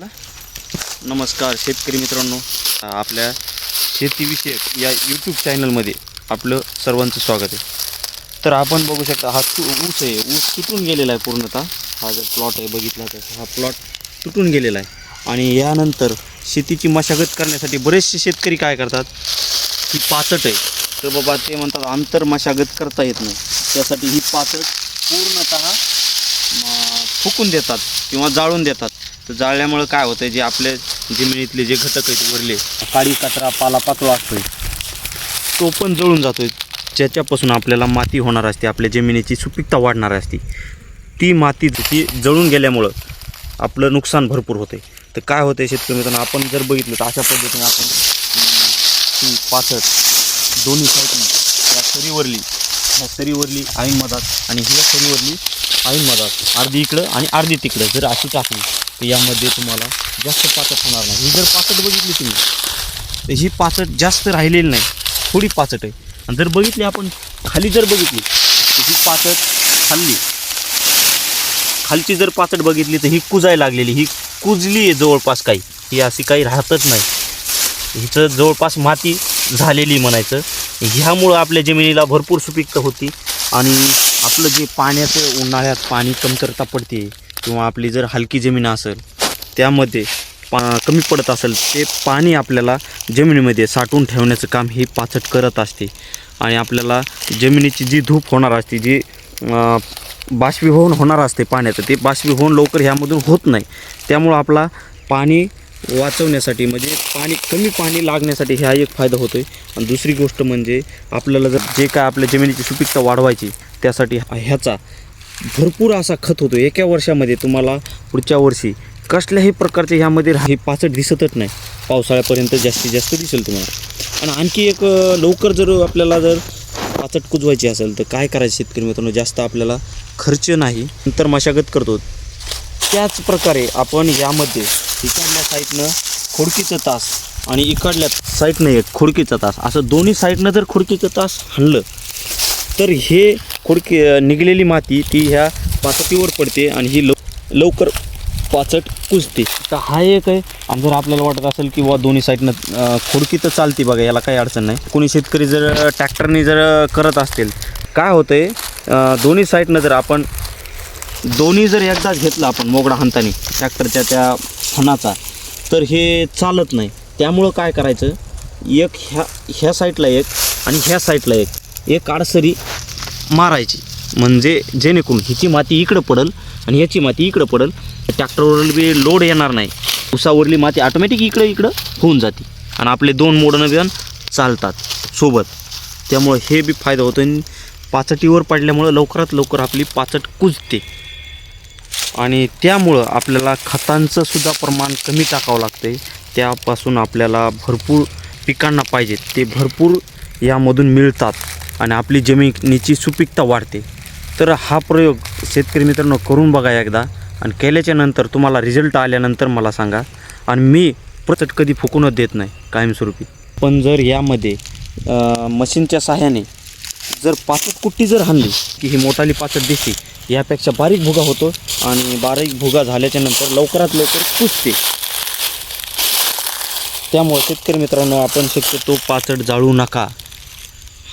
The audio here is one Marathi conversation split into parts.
नमस्कार शेतकरी मित्रांनो. आपल्या शेतीविषयक या यूट्यूब चॅनलमध्ये आपलं सर्वांचं स्वागत आहे. तर आपण बघू शकता हा तू ऊस आहे. ऊस तुटून गेलेला आहे पूर्णतः. हा जर प्लॉट आहे बघितला तर हा प्लॉट तुटून गेलेला आहे. आणि यानंतर शेतीची मशागत करण्यासाठी बरेचसे शेतकरी काय करतात ही पाचट आहे. तर बाबा ते म्हणतात आंतर मशागत करता येत नाही. त्यासाठी ही पाचट पूर्णतः फुकून देतात किंवा जाळून देतात. तर जाळल्यामुळं काय होतं जे आपल्या जमिनीतले जे घटक आहेत वरले काळी कचरा पाला पाचोळा असतोय तो पण जळून जातोय. ज्याच्यापासून आपल्याला माती होणार असते आपल्या जमिनीची सुपीकता वाढणार असते. ती माती ती जळून गेल्यामुळं आपलं नुकसान भरपूर होते तर काय होतं शेतकरी मित्रांनो आपण जर बघितलं तर अशा पद्धतीने आपण पाचट दोन्ही साईडने या सरीवरली ह्या सरीवरली ऐन मधात आणि ह्या सरीवरली ऐन मधात अर्धी इकडं आणि अर्धी तिकडं जर अशी टाकली तर यामध्ये तुम्हाला जास्त पाचट होणार नाही. ही जर पाचट बघितली तुम्ही तर ही पाचट जास्त राहिलेली नाही. थोडी पाचट आहे. आणि जर बघितली आपण खाली जर बघितली तर ही पाचट खाल्ली. खालची जर पाचट बघितली तर ही कुजाय लागलेली. ही कुजली आहे जवळपास काही. ही अशी काही राहतच नाही. हिचं जवळपास माती झालेली म्हणायचं. ह्यामुळं आपल्या जमिनीला भरपूर सुपीकता होती. आणि आपलं जे पाण्याचं उन्हाळ्यात पाणी कमतरता पडते किंवा आपली जर हलकी जमीन असेल त्यामध्ये पा कमी पडत असेल ते पाणी आपल्याला जमिनीमध्ये साठवून ठेवण्याचं काम ही पाचट करत असते. आणि आपल्याला जमिनीची जी धूप होणार असते जी बाष्पीभवन होणार असते पाण्याचं ते बाष्पीभवन लवकर ह्यामधून होत नाही. त्यामुळं आपला पाणी वाचवण्यासाठी म्हणजे पाणी कमी पाणी लागण्यासाठी हा एक फायदा होतो आहे आणि दुसरी गोष्ट म्हणजे आपल्याला जर जे काय आपल्या जमिनीची सुपीकता वाढवायची त्यासाठी ह्याचा भरपूर असा खत होतो. एका वर्षामध्ये तुम्हाला पुढच्या वर्षी कसल्याही प्रकारचे ह्यामध्ये हे पाचट दिसतच नाही. पावसाळ्यापर्यंत जास्तीत जास्त दिसेल तुम्हाला. आणि आणखी एक लवकर जर आपल्याला जर पाचट कुजवायची असेल तर काय करायचं शेतकरी मित्रांनो? जास्त आपल्याला खर्च नाही. नंतर मशागत करतो. त्याच प्रकारे आपण यामध्ये इकडल्या साईडनं खोडकीचं तास आणि इकडल्या साईडनं एक खोडकीचा तास. असं दोन्ही साईडनं जर खोडकीचं तास हाणलं तर हे खुडकी निघलेली माती ती ह्या पाचटीवर पडते आणि ही लव लवकर पाचट कुजते. तर हा एक आहे. आणि जर आपल्याला वाटत असेल की वा दोन्ही साईडनं खुडकी खोडकी तर चालते बघा याला काही अडचण नाही. कोणी शेतकरी जर ट्रॅक्टरने जर करत असतील काय होतं आहे दोन्ही साईडनं जर आपण दोन्ही जर एकदाच घेतलं आपण मोगडा हाणतानी ट्रॅक्टरच्या त्या फणाचा तर हे चालत नाही. त्यामुळं काय करायचं एक ह्या ह्या साईडला एक आणि ह्या साईडला एक. एक आडसरी मारायची. म्हणजे जेणेकरून हिची माती इकडं पडल आणि ह्याची माती इकडं पडल ट्रॅक्टरवर बी लोड येणार नाही. उसावरली माती ऑटोमॅटिक इकडं इकडं होऊन जाते. आणि आपले दोन मोडणं बियाण चालतात सोबत. त्यामुळं हे बी फायदा होतो आणि पाचटीवर पडल्यामुळं लवकरात लवकर आपली पाचट कुजते. आणि त्यामुळं आपल्याला खतांचं सुद्धा प्रमाण कमी टाकावं लागते त्यापासून आपल्याला भरपूर पिकांना पाहिजेत ते भरपूर यामधून मिळतात. आणि आपली जमिनीची सुपीकता वाढते. तर हा प्रयोग शेतकरी मित्रांनो करून बघा एकदा आणि केल्याच्यानंतर तुम्हाला रिझल्ट आल्यानंतर मला सांगा. आणि मी प्रचट कधी फुकूनच देत नाही कायमस्वरूपी. पण जर यामध्ये मशीनच्या सहाय्याने जर पाचट कुट्टी जर हाणली की ही मोठाली पाचट दिसते यापेक्षा बारीक भुगा होतो आणि बारीक भुगा झाल्याच्यानंतर लवकरात लवकर कुजते त्यामुळे शेतकरी मित्रांनो आपण शक्यतो पाचट जाळू नका.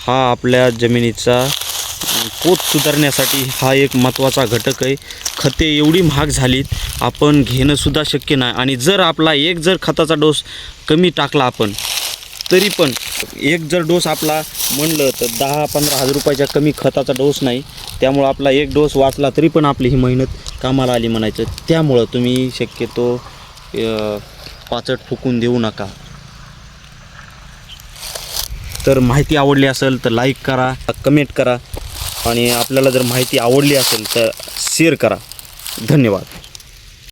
हा आपल्या जमिनीचा पोत सुधारण्यासाठी हा एक महत्त्वाचा घटक आहे. खते एवढी महाग झालीत आपण घेणंसुद्धा शक्य नाही. आणि जर आपला एक जर खताचा डोस कमी टाकला आपण तरी पण एक जर डोस आपला म्हणलं तर दहा पंधरा हजार रुपयाच्या कमी खताचा डोस नाही. त्यामुळं आपला एक डोस वाचला तरी पण आपली ही मेहनत कामाला आली म्हणायचं. त्यामुळं तुम्ही शक्यतो पाचट फुकून देऊ नका. तर माहिती आवडली असेल तर लाईक करा कमेंट करा आणि आपल्याला जर माहिती आवडली असेल तर शेअर करा. धन्यवाद.